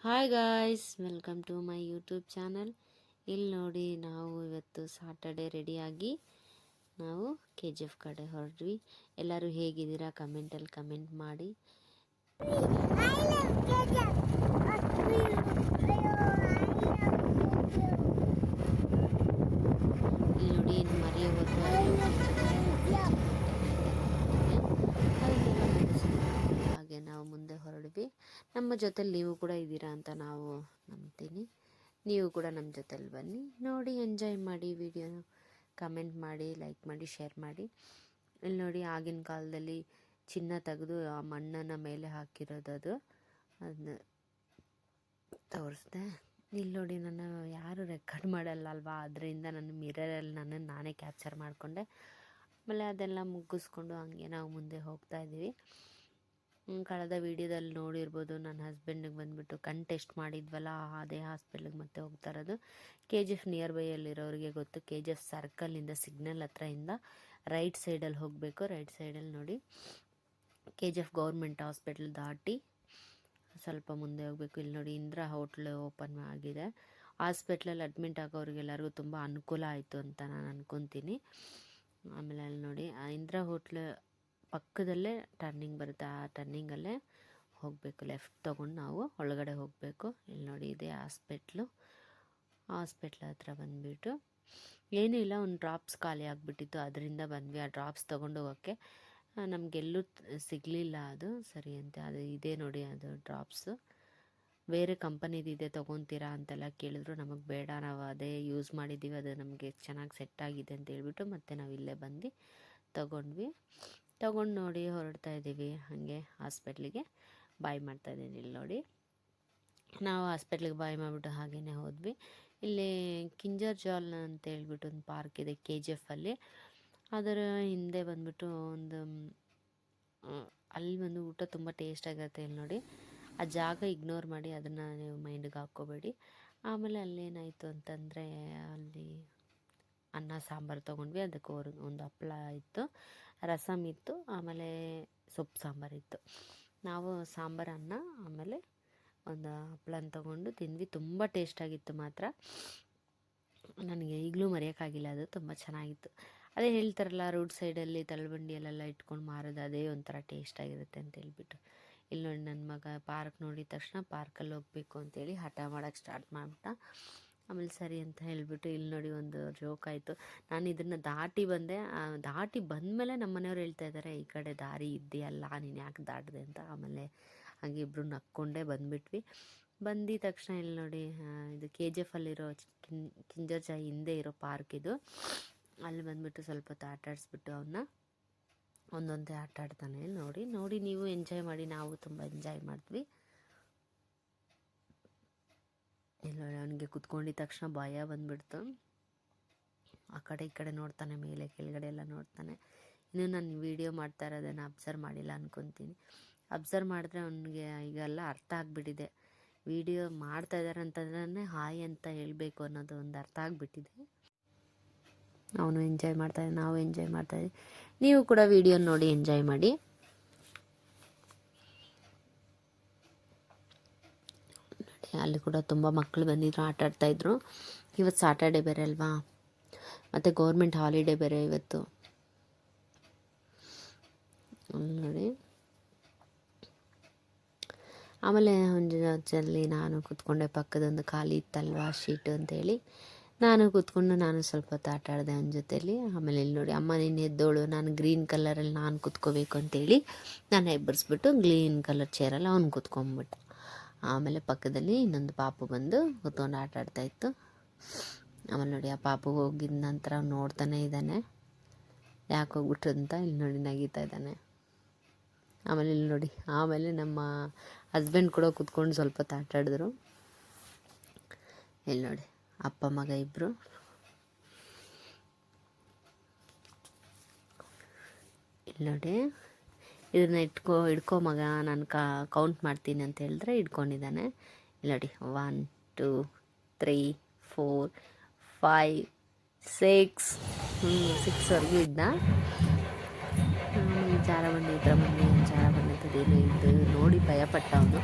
Hi guys welcome to my YouTube channel ಇಲ್ಲಿ ನೋಡಿ ನಾವು ಇವತ್ತು ಸಾಟರ್ಡೆ ರೆಡಿಯಾಗಿ ನಾವು ಕೆ ಜಿ ಎಫ್ ಕಡೆ ಹೊರಡ್ವಿ ಎಲ್ಲರೂ ಹೇಗಿದ್ದೀರಾ? ಕಮೆಂಟಲ್ಲಿ ಕಮೆಂಟ್ ಮಾಡಿ ಇಲ್ಲಿ ನೋಡಿ ಇನ್ನು ಮರಿ ಹೋದ್ರೆ ಹಾಗೆ ನಾವು ಮುಂದೆ ಹೊರಡ್ವಿ ನಮ್ಮ ಜೊತೆಲಿ ನೀವು ಕೂಡ ಇದ್ದೀರಾ ಅಂತ ನಾವು ನಂಬ್ತೀನಿ. ನೀವು ಕೂಡ ನಮ್ಮ ಜೊತೆಲಿ ಬನ್ನಿ. ನೋಡಿ, ಎಂಜಾಯ್ ಮಾಡಿ, ವಿಡಿಯೋ ಕಮೆಂಟ್ ಮಾಡಿ, ಲೈಕ್ ಮಾಡಿ, ಶೇರ್ ಮಾಡಿ. ಇಲ್ಲಿ ನೋಡಿ, ಆಗಿನ ಕಾಲದಲ್ಲಿ ಚಿನ್ನ ತೆಗೆದು ಆ ಮಣ್ಣನ್ನು ಮೇಲೆ ಹಾಕಿರೋದು ಅದು. ಅದನ್ನ ತೋರಿಸ್ದೆ. ಇಲ್ಲಿ ನೋಡಿ ನಾನು ಯಾರು ರೆಕಾರ್ಡ್ ಮಾಡಲ್ಲ ಅಲ್ವಾ? ಅದರಿಂದ ನನ್ನ ಮಿರರಲ್ಲಿ ನನ್ನನ್ನು ನಾನೇ ಕ್ಯಾಪ್ಚರ್ ಮಾಡಿಕೊಂಡೆ. ಆಮೇಲೆ ಅದೆಲ್ಲ ಮುಗಿಸ್ಕೊಂಡು ಹಂಗೆ ನಾವು ಮುಂದೆ ಹೋಗ್ತಾ ಇದ್ದೀವಿ. ಕಳೆದ ವಿಡಿಯೋದಲ್ಲಿ ನೋಡಿರ್ಬೋದು ನನ್ನ ಹಸ್ಬೆಂಡಿಗೆ ಬಂದುಬಿಟ್ಟು ಕಣ್ ಟೆಸ್ಟ್ ಮಾಡಿದ್ವಲ್ಲ ಅದೇ ಹಾಸ್ಪಿಟ್ಲಿಗೆ ಮತ್ತೆ ಹೋಗ್ತಾ ಇರೋದು. ಕೆ ಜಿ ಎಫ್ ನಿಯರ್ ಬೈಯಲ್ಲಿರೋರಿಗೆ ಗೊತ್ತು ಕೆ ಜಿ ಎಫ್ ಸರ್ಕಲಿಂದ ಸಿಗ್ನಲ್ ಹತ್ರದಿಂದ ರೈಟ್ ಸೈಡಲ್ಲಿ ಹೋಗಬೇಕು. ರೈಟ್ ಸೈಡಲ್ಲಿ ನೋಡಿ K G F government hospital ದಾಟಿ ಸ್ವಲ್ಪ ಮುಂದೆ ಹೋಗಬೇಕು. ಇಲ್ಲಿ ನೋಡಿ ಇಂದ್ರ ಹೋಟ್ಲ್ ಓಪನ್ ಆಗಿದೆ. ಹಾಸ್ಪಿಟ್ಲಲ್ಲಿ ಅಡ್ಮಿಟ್ ಆಗೋರಿಗೆಲ್ಲರಿಗೂ ತುಂಬ ಅನುಕೂಲ ಆಯಿತು ಅಂತ ನಾನು ಅನ್ಕೊತೀನಿ. ಆಮೇಲೆ ಅಲ್ಲಿ ನೋಡಿ ಇಂದ್ರ ಹೋಟ್ಲ್ ಪಕ್ಕದಲ್ಲೇ ಟರ್ನಿಂಗ್ ಬರುತ್ತೆ? ಆ ಟರ್ನಿಂಗಲ್ಲೇ ಹೋಗಬೇಕು. ಲೆಫ್ಟ್ ತೊಗೊಂಡು ನಾವು ಒಳಗಡೆ ಹೋಗಬೇಕು. ಇಲ್ಲಿ ನೋಡಿ, ಇದೆ ಹಾಸ್ಪಿಟ್ಲು ಹಾಸ್ಪಿಟ್ಲ್ ಹತ್ರ ಬಂದುಬಿಟ್ಟು ಏನೂ ಇಲ್ಲ, ಒಂದು ಡ್ರಾಪ್ಸ್ ಖಾಲಿ ಆಗಿಬಿಟ್ಟಿತ್ತು. ಅದರಿಂದ ಬಂದ್ವಿ. ಆ ಡ್ರಾಪ್ಸ್ ತೊಗೊಂಡು ಹೋಗೋಕ್ಕೆ ನಮಗೆಲ್ಲೂ ಸಿಗಲಿಲ್ಲ ಅದು. ಸರಿ ಅಂತ, ಅದು ಇದೆ ನೋಡಿ, ಅದು ಡ್ರಾಪ್ಸು ಬೇರೆ ಕಂಪನಿದಿದೆ ತೊಗೊತೀರಾ ಅಂತೆಲ್ಲ ಕೇಳಿದ್ರು. ನಮಗೆ ಬೇಡ, ನಾವು ಅದೇ ಯೂಸ್ ಮಾಡಿದ್ದೀವಿ ಅದು ನಮಗೆ ಚೆನ್ನಾಗಿ ಸೆಟ್ ಆಗಿದೆ ಅಂತ ಹೇಳ್ಬಿಟ್ಟು ಮತ್ತೆ ನಾವು ಇಲ್ಲೇ ಬಂದು ತಗೊಂಡ್ವಿ. ತಗೊಂಡು ನೋಡಿ ಹೊರಡ್ತಾ ಇದ್ದೀವಿ. ಹಾಗೆ ಹಾಸ್ಪಿಟ್ಲಿಗೆ ಬಾಯ್ ಮಾಡ್ತಾ ಇದ್ದೀನಿ ಇಲ್ಲಿ ನೋಡಿ. ನಾವು ಹಾಸ್ಪಿಟ್ಲಿಗೆ ಬಾಯ್ ಮಾಡಿಬಿಟ್ಟು ಹಾಗೇ ಹೋದ್ವಿ. ಇಲ್ಲಿ ಕಿಂಜರ್ ಜಾಲ್ ಅಂತ ಹೇಳ್ಬಿಟ್ಟು ಒಂದು ಪಾರ್ಕ್ ಇದೆ ಕೆ ಜಿ ಎಫಲ್ಲಿ ಅದರ ಹಿಂದೆ ಬಂದ್ಬಿಟ್ಟು ಒಂದು ಅಲ್ಲಿ ಬಂದು ಊಟ ತುಂಬ ಟೇಸ್ಟ್ ಆಗಿರುತ್ತೆ ಇಲ್ಲಿ ನೋಡಿ. ಆ ಜಾಗ ಇಗ್ನೋರ್ ಮಾಡಿ ಅದನ್ನು ನೀವು ಮೈಂಡಿಗೆ ಹಾಕ್ಕೋಬೇಡಿ. ಆಮೇಲೆ ಅಲ್ಲೇನಾಯಿತು ಅಂತಂದರೆ ಅಲ್ಲಿ ಅನ್ನ, ಸಾಂಬಾರು ತೊಗೊಂಡ್ವಿ. ಅದಕ್ಕೆ ಅವ್ರ ಒಂದು ಹಪ್ಳ ಇತ್ತು ರಸಮ್ ಇತ್ತು, ಆಮೇಲೆ ಸೊಪ್ಪು ಸಾಂಬಾರು ಇತ್ತು. ನಾವು ಸಾಂಬಾರು ಅನ್ನ, ಆಮೇಲೆ ಒಂದು ಹಪ್ಳನ ತೊಗೊಂಡು ತಿಂದ್ವಿ. ತುಂಬ ಟೇಸ್ಟಾಗಿತ್ತು ಮಾತ್ರ. ನನಗೆ ಈಗಲೂ ಮರೆಯೋಕ್ಕಾಗಿಲ್ಲ ಅದು, ತುಂಬ ಚೆನ್ನಾಗಿತ್ತು. ಅದೇ ಹೇಳ್ತಾರಲ್ಲ, ರೋಡ್ ಸೈಡಲ್ಲಿ ತಳಬಂಡಿಯಲ್ಲೆಲ್ಲ ಇಟ್ಕೊಂಡು ಮಾರೋದು ಅದೇ ಒಂಥರ ಟೇಸ್ಟಾಗಿರುತ್ತೆ ಅಂತ ಹೇಳ್ಬಿಟ್ಟು. ಇಲ್ಲಿ ನೋಡಿ ನನ್ನ ಮಗ ಪಾರ್ಕ್ ನೋಡಿದ ತಕ್ಷಣ ಪಾರ್ಕಲ್ಲಿ ಹೋಗ್ಬೇಕು ಅಂತೇಳಿ ಹಠ ಮಾಡೋಕ್ಕೆ ಸ್ಟಾರ್ಟ್ ಮಾಡಿಬಿಟ್ಟ. ಆಮೇಲೆ ಸರಿ ಅಂತ ಹೇಳಿಬಿಟ್ಟು ಇಲ್ಲಿ ನೋಡಿ ಒಂದು ಜೋಕ್ ಆಯಿತು. ನಾನು ಇದನ್ನು ದಾಟಿ ಬಂದೆ. ದಾಟಿ ಬಂದಮೇಲೆ ನಮ್ಮ ಮನೆಯವ್ರು ಹೇಳ್ತಾ ಇದ್ದಾರೆ ಈ ಕಡೆ ದಾರಿ ಇದೆಯಲ್ಲ, ನೀನು ಯಾಕೆ ದಾಟಿದೆ? ಅಂತ. ಆಮೇಲೆ ಹಾಗೆ ಇಬ್ಬರು ನಕ್ಕೊಂಡೇ ಬಂದುಬಿಟ್ವಿ. ಬಂದಿದ ತಕ್ಷಣ ಇಲ್ಲಿ ನೋಡಿ ಇದು ಕೆ ಜಿ ಎಫ್ ಅಲ್ಲಿರೋ ಕಿಂಜರ್ ಜಾಯಿ ಹಿಂದೆ ಇರೋ ಪಾರ್ಕ್ ಇದು. ಅಲ್ಲಿ ಬಂದುಬಿಟ್ಟು ಸ್ವಲ್ಪ ಹೊತ್ತು ಆಟ ಆಡಿಸ್ಬಿಟ್ಟು ಅವನ್ನ ಒಂದೊಂದೇ ಆಟ ಆಡ್ತಾನೆ. ನೋಡಿ ನೋಡಿ ನೀವು ಎಂಜಾಯ್ ಮಾಡಿ, ನಾವು ತುಂಬ ಎಂಜಾಯ್ ಮಾಡಿದ್ವಿ. ಇಲ್ಲ ಅವನಿಗೆ ಕುತ್ಕೊಂಡಿದ ತಕ್ಷಣ ಭಯ ಬಂದುಬಿಡ್ತು. ಆ ಕಡೆ ಈ ಕಡೆ ನೋಡ್ತಾನೆ, ಮೇಲೆ ಕೆಳಗಡೆ ಎಲ್ಲ ನೋಡ್ತಾನೆ. ಇನ್ನು ನಾನು ವೀಡಿಯೋ ಮಾಡ್ತಾ ಇರೋದನ್ನು ಅಬ್ಸರ್ವ್ ಮಾಡಿಲ್ಲ ಅನ್ಕೊತೀನಿ. ಅಬ್ಸರ್ವ್ ಮಾಡಿದ್ರೆ ಅವನಿಗೆ ಈಗೆಲ್ಲ ಅರ್ಥ ಆಗಿಬಿಟ್ಟಿದೆ. ವಿಡಿಯೋ ಮಾಡ್ತಾ ಇದ್ದಾರೆ ಅಂತಂದ್ರೆ ಹಾಯ್ ಅಂತ ಹೇಳಬೇಕು ಅನ್ನೋದು ಒಂದು ಅರ್ಥ ಆಗಿಬಿಟ್ಟಿದೆ. ಅವನು ಎಂಜಾಯ್ ಮಾಡ್ತಾಯಿದ್ದೆ ನಾವು ಎಂಜಾಯ್ ಮಾಡ್ತಾಯಿದ್ದೆ ನೀವು ಕೂಡ ವಿಡಿಯೋ ನೋಡಿ ಎಂಜಾಯ್ ಮಾಡಿ. ಅಲ್ಲಿ ಕೂಡ ತುಂಬ ಮಕ್ಕಳು ಬಂದಿದ್ದರು ಆಟ ಆಡ್ತಾಯಿದ್ರು ಇವತ್ತು ಸಾಟರ್ಡೇ ಬೇರೆ ಅಲ್ವಾ? ಮತ್ತು ಗೌರ್ಮೆಂಟ್ ಹಾಲಿಡೇ ಬೇರೆ ಇವತ್ತು. ನೋಡಿ. ಆಮೇಲೆ ಒಂದು ಜಲ್ಲಿ ನಾನು ಕೂತ್ಕೊಂಡೆ, ಪಕ್ಕದೊಂದು ಖಾಲಿ ಇತ್ತಲ್ವಾ ಶೀಟು ಅಂತೇಳಿ. ನಾನು ಕೂತ್ಕೊಂಡು ನಾನು ಸ್ವಲ್ಪ ಹೊತ್ತು ಆಟ ಆಡಿದೆ ಅವನ ಜೊತೆಲಿ. ಆಮೇಲೆ ಇಲ್ಲಿ ನೋಡಿ, ಅಮ್ಮ ನೀನು ಎದ್ದೋಳು, ನಾನು ಗ್ರೀನ್ ಕಲರಲ್ಲಿ ನಾನು ಕೂತ್ಕೋಬೇಕು ಅಂತೇಳಿ ನಾನು ಎಬ್ಬರಿಸ್ಬಿಟ್ಟು ಗ್ರೀನ್ ಕಲರ್ ಚೇರಲ್ಲಿ ಅವ್ನು ಕೂತ್ಕೊಂಡ್ಬಿಟ್ಟ ಆಮೇಲೆ ಪಕ್ಕದಲ್ಲಿ ಇನ್ನೊಂದು ಪಾಪು ಬಂದು ಕೂತ್ಕೊಂಡು ಆಟ ಆಡ್ತಾ ಇತ್ತು. ಆಮೇಲೆ ನೋಡಿ ಆ ಪಾಪು ಹೋಗಿದ ನಂತರ ನೋಡ್ತಾನೆ ಇದ್ದಾನೆ. ಯಾಕೆ ಹೋಗ್ಬಿಟ್ರು ಅಂತ ಇಲ್ಲಿ ನೋಡಿ ನಗೀತಾ ಇದ್ದಾನೆ. ಆಮೇಲೆ ಇಲ್ಲಿ ನೋಡಿ, ಆಮೇಲೆ ನಮ್ಮ ಹಸ್ಬೆಂಡ್ ಕೂಡ ಕೂತ್ಕೊಂಡು ಸ್ವಲ್ಪ ಹೊತ್ತು ಆಟ ಇಲ್ಲಿ ನೋಡಿ, ಅಪ್ಪ, ಮಗ ಇಬ್ಬರು ಇಲ್ಲಿ ನೋಡಿ ಇದನ್ನ ಇಟ್ಕೋ ಇಟ್ಕೋ ಮಗ ನಾನು ಕಾ ಕೌಂಟ್ ಮಾಡ್ತೀನಿ ಅಂತ ಹೇಳಿದ್ರೆ ಇಟ್ಕೊಂಡಿದ್ದಾನೆ ಇಲ್ಲಡಿ ನೋಡಿ one two three four five six ಸಿಕ್ಸ್ವರೆಗೂ ಇದ್ದ ಜಾರ ಬಂದು ಮನೆ ಜಾರ ಬಂದು ಜಾರ ಬಂದಂಥದ್ದೇನು ಇದ್ದು ನೋಡಿ ಭಯಪಟ್ಟ ಅವನು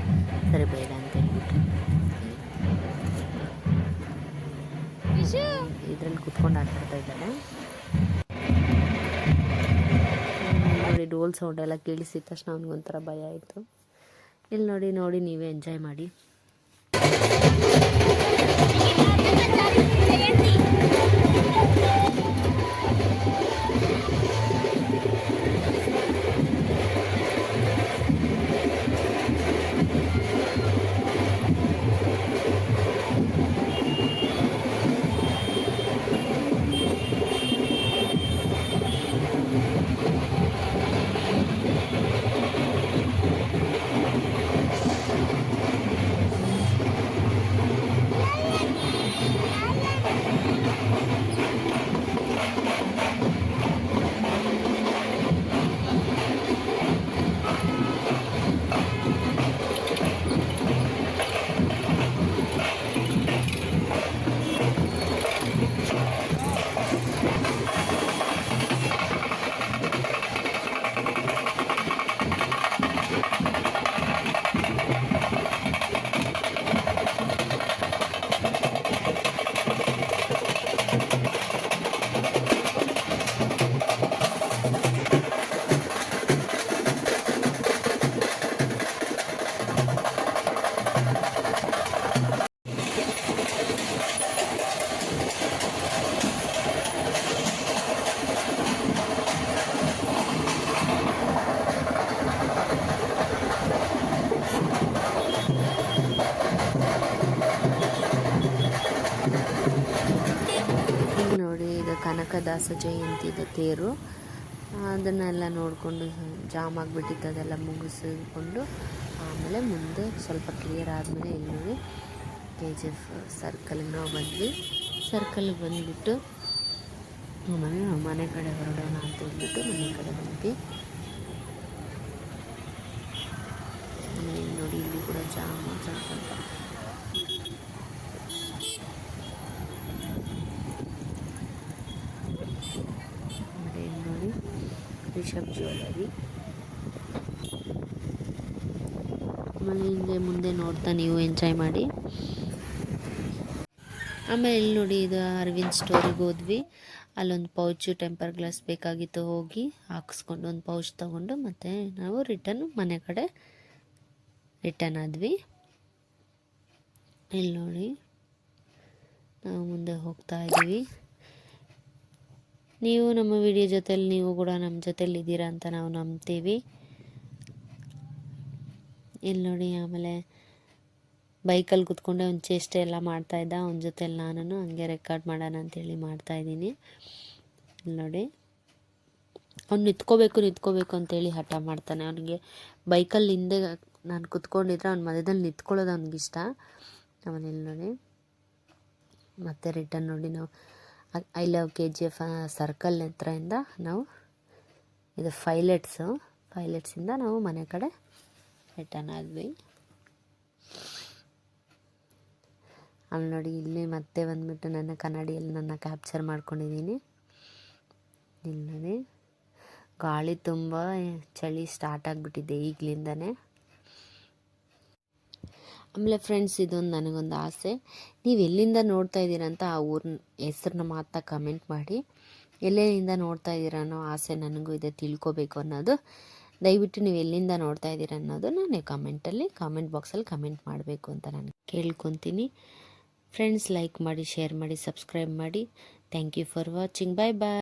ಸರಿ ಬೇಡ ಅಂತ ಹೇಳ್ಬಿಟ್ಟು ಇದರಲ್ಲಿ ಕುತ್ಕೊಂಡು ಆಟಾಡ್ತಾ ಇದ್ದಾನೆ. ಡೋಲ್ ಸೌಂಡ್ ಎಲ್ಲ ಕೇಳಿಸಿದ ತಕ್ಷಣ ಅವ್ನಿಗೊಂಥರ ಭಯ ಆಯಿತು. ಇಲ್ಲಿ ನೋಡಿ ನೋಡಿ ನೀವೇ ಎಂಜಾಯ್ ಮಾಡಿ. ಕನಕದಾಸ ಜಯಂತಿದ ತೇರು. ಅದನ್ನೆಲ್ಲ ನೋಡಿಕೊಂಡು ಜಾಮ್ ಆಗಿಬಿಟ್ಟಿತ್ತು ಅದೆಲ್ಲ ಮುಗಿಸ್ಕೊಂಡು ಆಮೇಲೆ ಮುಂದೆ ಸ್ವಲ್ಪ ಕ್ಲಿಯರ್ ಆದಮೇಲೆ ಇಲ್ಲಿ ಕೆ ಜಿ ಎಫ್ ಸರ್ಕಲ್ಗೆ ನಾವು ಬಂದ್ವಿ. ಸರ್ಕಲ್ಗೆ ಬಂದುಬಿಟ್ಟು ಮನೆ ಮನೆ ಕಡೆ ಹೊರಡೋಣ ಅಂತ ಹೇಳ್ಬಿಟ್ಟು ಮನೆ ಕಡೆ ಬಂದ್ವಿ. ನೋಡಿ, ಇಲ್ಲಿ ಕೂಡ ಜಾಮ್ ಸ್ವಲ್ಪ ಆಮೇಲೆ ಇಲ್ಲಿ ನೋಡಿ ರಿಷಬ್ ಜ್ಯುವೆಲರಿ ಆಮೇಲೆ ಹಿಂಗೆ ಮುಂದೆ ನೋಡ್ತಾ ನೀವು ಎಂಜಾಯ್ ಮಾಡಿ. ಆಮೇಲೆ ಇಲ್ಲಿ ನೋಡಿ, ಇದು ಅರವಿಂದ್ ಸ್ಟೋರಿಗೆ ಹೋದ್ವಿ. ಅಲ್ಲೊಂದು ಪೌಚು, ಟೆಂಪರ್ ಗ್ಲಾಸ್ ಬೇಕಾಗಿತ್ತು, ಹೋಗಿ ಹಾಕಿಸ್ಕೊಂಡು ಒಂದು ಪೌಚ್ ತೊಗೊಂಡು ಮತ್ತು ನಾವು ರಿಟರ್ನ್ ಮನೆ ಕಡೆ ರಿಟರ್ನ್ ಆದ್ವಿ. ಇಲ್ಲಿ ನೋಡಿ, ನಾವು ಮುಂದೆ ಹೋಗ್ತಾ ಇದ್ದೀವಿ. ನೀವು ನಮ್ಮ ವಿಡಿಯೋ ಜೊತೆಲಿ ನೀವು ಕೂಡ ನಮ್ಮ ಜೊತೆಲಿ ಇದ್ದೀರಾ ಅಂತ ನಾವು ನಂಬ್ತೀವಿ. ಇಲ್ಲಿ ನೋಡಿ ಆಮೇಲೆ ಬೈಕಲ್ಲಿ ಕುತ್ಕೊಂಡೆ ಒಂದು ಚೇಷ್ಟೆ ಎಲ್ಲ ಮಾಡ್ತಾಯಿದ್ದ ಅವನ ಜೊತೆಲಿ ನಾನು ಹಂಗೆ ರೆಕಾರ್ಡ್ ಮಾಡೋಣ ಅಂತೇಳಿ ಮಾಡ್ತಾಯಿದ್ದೀನಿ ನೋಡಿ. ಅವ್ನು ನಿಂತ್ಕೋಬೇಕು ನಿಂತ್ಕೋಬೇಕು ಅಂತೇಳಿ ಹಠ ಮಾಡ್ತಾನೆ. ಅವನಿಗೆ ಬೈಕಲ್ಲಿ ಹಿಂದೆ ನಾನು ಕುತ್ಕೊಂಡಿದ್ರೆ ಅವ್ನ ಮಧ್ಯದಲ್ಲಿ ನಿಂತ್ಕೊಳ್ಳೋದು ಅವ್ನಿಗಿಷ್ಟ. ಇಲ್ಲಿ ನೋಡಿ. ಮತ್ತೆ ರಿಟರ್ನ್ ನೋಡಿ ನಾವು. I love K G F circle ಹತ್ರದಿಂದ ನಾವು ಇದು ಫೈಲೆಟ್ಸು ಫೈಲೆಟ್ಸಿಂದ ನಾವು ಮನೆ ಕಡೆ ರಿಟರ್ನ್ ಆದ್ವಿ. ಅಲ್ಲಿ ನೋಡಿ, ಇಲ್ಲಿ ಮತ್ತೆ ಬಂದ್ಬಿಟ್ಟು ನನ್ನ ಕನ್ನಡಿಯಲ್ಲಿ ನನ್ನ ಕ್ಯಾಪ್ಚರ್ ಮಾಡ್ಕೊಂಡಿದ್ದೀನಿ. ಇಲ್ಲಿ ನೋಡಿ, ಗಾಳಿ ತುಂಬ ಚಳಿ ಸ್ಟಾರ್ಟ್ ಆಗಿಬಿಟ್ಟಿದೆ ಈಗಲಿಂದನೇ. ಆಮೇಲೆ ಫ್ರೆಂಡ್ಸ್ ಇದೊಂದು ನನಗೊಂದು ಆಸೆ. ನೀವು ಎಲ್ಲಿಂದ ನೋಡ್ತಾ ಇದ್ದೀರಾ ಅಂತ ಆ ಊರಿನ ಹೆಸ್ರನ್ನ ಮಾತ್ರ ಕಮೆಂಟ್ ಮಾಡಿ. ಎಲ್ಲೆಲ್ಲಿಂದ ನೋಡ್ತಾ ಇದ್ದೀರಾ ಅನ್ನೋ ಆಸೆ ನನಗೂ ಇದೆ, ತಿಳ್ಕೊಬೇಕು ಅನ್ನೋದು. ದಯವಿಟ್ಟು ನೀವು ಎಲ್ಲಿಂದ ನೋಡ್ತಾ ಇದ್ದೀರಾ ಅನ್ನೋದನ್ನು ನೀವು ಕಮೆಂಟಲ್ಲಿ ಕಾಮೆಂಟ್ ಬಾಕ್ಸಲ್ಲಿ ಕಮೆಂಟ್ ಮಾಡಬೇಕು ಅಂತ ನಾನು ಕೇಳ್ಕೊತೀನಿ. ಫ್ರೆಂಡ್ಸ್ ಲೈಕ್ ಮಾಡಿ ಶೇರ್ ಮಾಡಿ ಸಬ್ಸ್ಕ್ರೈಬ್ ಮಾಡಿ. Thank you for watching bye bye